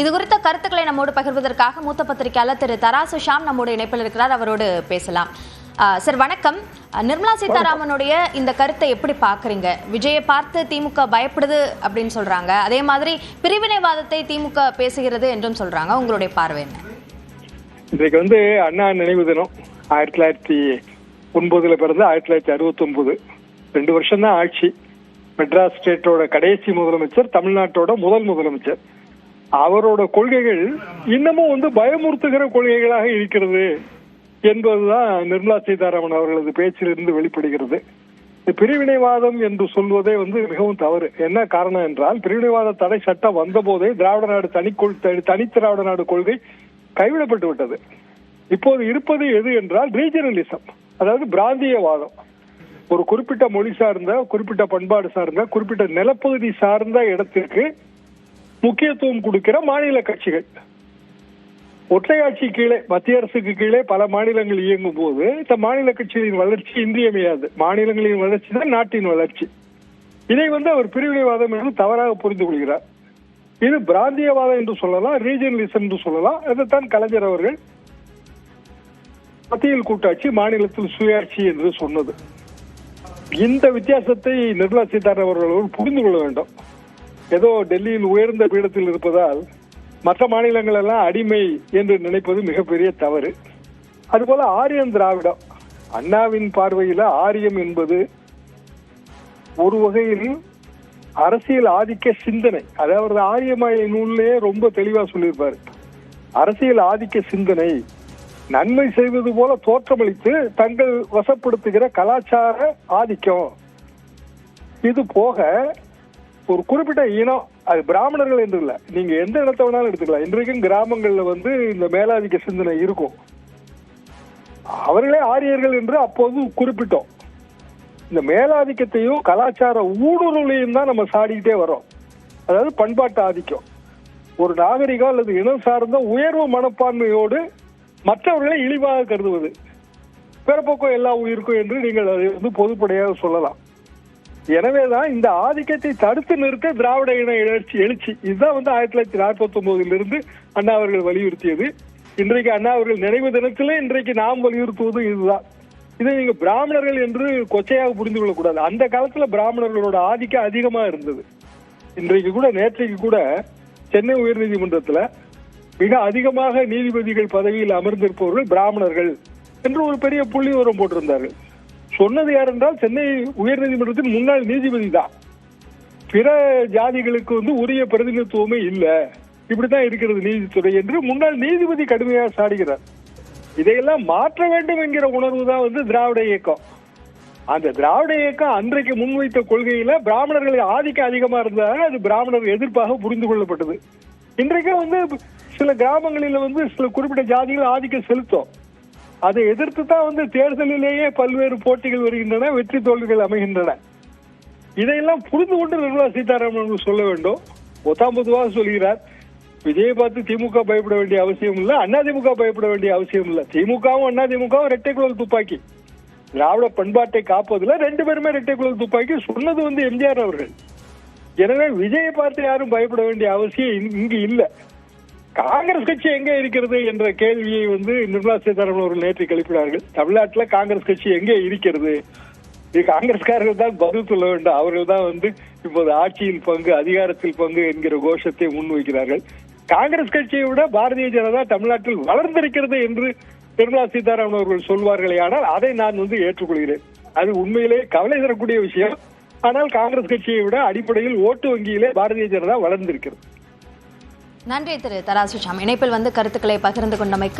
இது குறித்த கருத்துக்களை நம்மோடு பகிர்வதற்காக மூத்த பத்திரிகையாளர் திரு தராசு ஷாம் நம்மோடு இணைப்பில் இருக்கிறார். அவரோடு பேசலாம். ஆஹ் சார் வணக்கம். நிர்மலா சீதாராமனுடைய இந்த கருத்தை எப்படி பாக்குறீங்க விஜயை பார்த்து திமுக பயப்படுது அப்படின்னு சொல்றாங்க. அதே மாதிரி பிரிவினைவாதத்தை திமுக பேசுகிறது என்றும் சொல்றாங்க. உங்களுடைய பார்வை என்ன? இன்றைக்கு வந்து அண்ணா நினைவு தினம். ஆயிரத்தி தொள்ளாயிரத்தி ஒன்பதுல பிறந்து ஆயிரத்தி தொள்ளாயிரத்தி அறுபத்தி ஒன்பது ரெண்டு வருஷம் தான் ஆட்சி மெட்ராஸ் ஸ்டேட்டோட கடைசி முதலமைச்சர் தமிழ்நாட்டோட முதல் முதலமைச்சர். அவரோட கொள்கைகள் இன்னமும் வந்து பயமுறுத்துகிற கொள்கைகளாக இருக்கிறது என்பதுதான் நிர்மலா சீதாராமன் அவர்களது பேச்சிலிருந்து வெளிப்படுகிறது. பிரிவினைவாதம் என்று சொல்வதே வந்து மிகவும் தவறு. என்ன காரணம் என்றால் பிரிவினைவாத தடை சட்டம் வந்தபோதே திராவிட நாடு தனிக்கொள் தனி திராவிட நாடு கொள்கை கைவிடப்பட்டு விட்டது. இப்போது இருப்பது எது என்றால் ரீஜனலிசம் அதாவது பிராந்தியவாதம். ஒரு குறிப்பிட்ட மொழி சார்ந்த குறிப்பிட்ட பண்பாடு சார்ந்த குறிப்பிட்ட நிலப்பகுதி சார்ந்த இடத்திற்கு முக்கியத்துவம் கொடுக்கிற மாநில கட்சிகள். ஒற்றையாட்சி கீழே மத்திய அரசுக்கு கீழே பல மாநிலங்கள் இயங்கும் போது இந்த மாநில கட்சிகளின் வளர்ச்சி இன்றியமையாது. மாநிலங்களின் வளர்ச்சி தான் நாட்டின் வளர்ச்சி. இதை வந்து அவர் பிரிவினைவாதம் என்று தவறாக புரிந்து கொள்கிறார். இது பிராந்தியவாதம் என்று சொல்லலாம் ரீஜனலிசம் என்று சொல்லலாம். அதைத்தான் கலைஞர் அவர்கள் மத்தியில் கூட்டாட்சி மாநிலத்தில் சுயாட்சி என்று சொன்னது. இந்த வித்தியாசத்தை நிர்மலா சீதாராமன் அவர்கள் புரிந்து கொள்ள வேண்டும். ஏதோ டெல்லியில் உயர்ந்த பீடத்தில் இருப்பதால் மற்ற மாநிலங்கள் எல்லாம் அடிமை என்று நினைப்பது மிகப்பெரிய தவறு. அதுபோல ஆரியம் திராவிடம் அண்ணாவின் பார்வையில் ஆரியம் என்பது ஒரு வகையில் அரசியல் ஆதிக்க சிந்தனை. அதாவது ஆரியமாய நூல்லே ரொம்ப தெளிவா சொல்லியிருப்பார். அரசியல் ஆதிக்க சிந்தனை நன்மை செய்வது போல தோற்றமளித்து தங்கள் வசப்படுத்துகிற கலாச்சார ஆதிக்கம். இது போக ஒரு குறிப்பிட்ட இனம் அது பிராமணர்கள் என்று இல்லை. நீங்க எந்த இடத்தை வேணாலும் எடுத்துக்கலாம். இன்றைக்கும் கிராமங்கள்ல வந்து இந்த மேலாதிக்க சிந்தனை இருக்கும். அவர்களே ஆரியர்கள் என்று அப்போது குறிப்பிட்டோம். இந்த மேலாதிக்கத்தையும் கலாச்சார ஊடுருவலையும் தான் நம்ம சாடிக்கிட்டே வரோம் அதாவது பண்பாட்டு ஆதிக்கம். ஒரு நாகரிகம் அல்லது இனம் சார்ந்த உயர்வு மனப்பான்மையோடு மற்றவர்களை இழிவாக கருதுவது. பிறப்போக்கம் எல்லா உயிருக்கும் என்று நீங்கள் அதை வந்து பொதுப்படையாக சொல்லலாம். எனவேதான் இந்த ஆதிக்கத்தை தடுத்து நிறுத்த திராவிட இன எழுச்சி எழுச்சி. இதுதான் வந்து ஆயிரத்தி தொள்ளாயிரத்தி நாற்பத்தி ஒன்பதுல இருந்து அண்ணா அவர்கள் வலியுறுத்தியது. இன்றைக்கு அண்ணா அவர்கள் நினைவு தினத்திலே இன்றைக்கு நாம் வலியுறுத்துவதும் இதுதான். இதை நீங்க பிராமணர்கள் என்று கொச்சையாக புரிந்து கொள்ளக்கூடாது. அந்த காலத்துல பிராமணர்களோட ஆதிக்கம் அதிகமா இருந்தது. இன்றைக்கு கூட நேற்றைக்கு கூட சென்னை உயர்நீதிமன்றத்துல மிக அதிகமாக நீதிபதிகள் பதவியில் அமர்ந்திருப்பவர்கள் பிராமணர்கள் என்று ஒரு பெரிய புள்ளி உரம் போட்டிருந்தார்கள். சொன்னது யார் என்றால் சென்னை உயர்நீதிமன்றத்தின் முன்னாள் நீதிபதி தான் பிற ஜாதிகளுக்கு வந்து உரிய பிரதிநிதித்துவமே இல்லை. இப்படித்தான் இருக்கிறது நீதித்துறை என்று முன்னாள் நீதிபதி கடுமையாக சாடுகிறார். இதையெல்லாம் மாற்ற வேண்டும் என்கிற உணர்வு தான் வந்து திராவிட இயக்கம். அந்த திராவிட இயக்கம் அன்றைக்கு முன்வைத்த கொள்கையில பிராமணர்களின் ஆதிக்கம் அதிகமா இருந்ததால் அது பிராமணர் எதிர்ப்பாக புரிந்து கொள்ளப்பட்டது. இன்றைக்கு வந்து சில கிராமங்களில் வந்து சில குறிப்பிட்ட ஜாதிகள் ஆதிக்கம் செலுத்தும். அதை எதிர்த்து தான் வந்து தேர்தலிலேயே பல்வேறு போட்டிகள் வருகின்றன வெற்றி தோல்விகள் அமைகின்றன. இதையெல்லாம் புரிந்து கொண்டு நிர்மலா சீதாராமன் சொல்ல வேண்டும். ஒத்தாம் பொதுவாக சொல்கிறார் விஜயை பார்த்து திமுக பயப்பட வேண்டிய அவசியம் இல்லை அண்ணா திமுக பயப்பட வேண்டிய அவசியம் இல்லை. திமுகவும் அண்ணா திமுகவும் இரட்டை குழல் துப்பாக்கி. திராவிட பண்பாட்டை காப்பதுல ரெண்டு பேருமே இரட்டை குழல் துப்பாக்கி சொன்னது வந்து எம்ஜிஆர் அவர்கள். எனவே விஜயை பார்த்து யாரும் பயப்பட வேண்டிய அவசியம் இங்கு இல்லை. காங்கிரஸ் கட்சி எங்க இருக்கிறது என்ற கேள்வியை வந்து நிர்மலா சீதாராமன் அவர்கள் நேற்று கழிப்பினார்கள் தமிழ்நாட்டில் காங்கிரஸ் கட்சி எங்கே இருக்கிறது? இது காங்கிரஸ்காரர்கள் தான் பதில் சொல்ல வேண்டும். அவர்கள் தான் வந்து இப்போது ஆட்சியில் பங்கு அதிகாரத்தில் பங்கு என்கிற கோஷத்தை முன்வைக்கிறார்கள். காங்கிரஸ் கட்சியை விட பாரதிய ஜனதா தமிழ்நாட்டில் வளர்ந்திருக்கிறது என்று நிர்மலா சீதாராமன் அவர்கள் சொல்வார்களே. ஆனால் அதை நான் வந்து ஏற்றுக்கொள்கிறேன். அது உண்மையிலே கவலை தரக்கூடிய விஷயம். ஆனால் காங்கிரஸ் கட்சியை விட அடிப்படையில் ஓட்டு வங்கியிலே பாரதிய ஜனதா வளர்ந்திருக்கிறது. நன்றி திரு தராசு இணைப்பில் வந்து கருத்துக்களை பகிர்ந்து கொண்டமைக்கு